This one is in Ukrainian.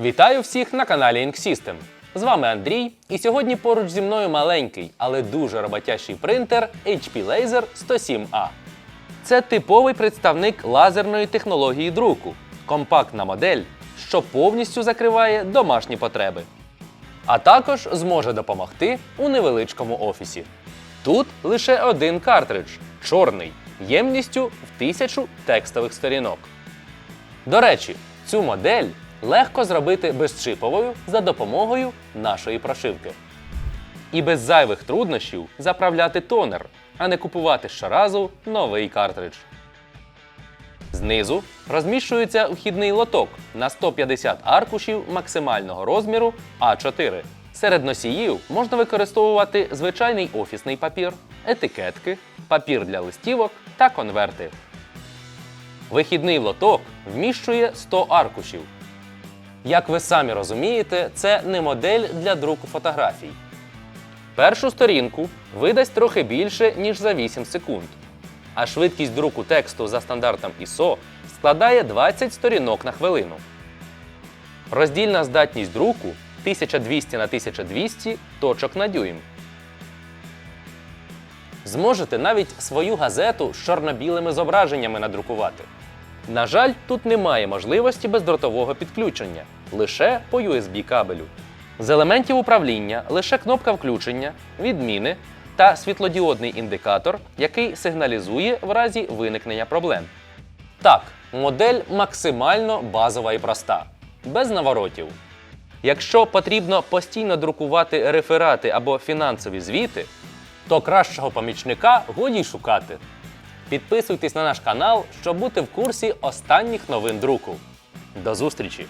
Вітаю всіх на каналі Ink System. З вами Андрій, і сьогодні поруч зі мною маленький, але дуже роботящий принтер HP Laser 107A. Це типовий представник лазерної технології друку, компактна модель, що повністю закриває домашні потреби. А також зможе допомогти у невеличкому офісі. Тут лише один картридж чорний, ємністю в тисячу текстових сторінок. До речі, цю модель легко зробити безчиповою за допомогою нашої прошивки. І без зайвих труднощів заправляти тонер, а не купувати щоразу новий картридж. Знизу розміщується вхідний лоток на 150 аркушів максимального розміру А4. Серед носіїв можна використовувати звичайний офісний папір, етикетки, папір для листівок та конверти. Вихідний лоток вміщує 100 аркушів. Як ви самі розумієте, це не модель для друку фотографій. Першу сторінку видасть трохи більше, ніж за 8 секунд. А швидкість друку тексту за стандартом ISO складає 20 сторінок на хвилину. Роздільна здатність друку 1200 на 1200 точок на дюйм. Зможете навіть свою газету з чорно-білими зображеннями надрукувати. На жаль, тут немає можливості бездротового підключення, лише по USB кабелю. З елементів управління лише кнопка включення, відміни та світлодіодний індикатор, який сигналізує в разі виникнення проблем. Так, модель максимально базова і проста, без наворотів. Якщо потрібно постійно друкувати реферати або фінансові звіти, то кращого помічника годі й шукати. Підписуйтесь на наш канал, щоб бути в курсі останніх новин друку. До зустрічі!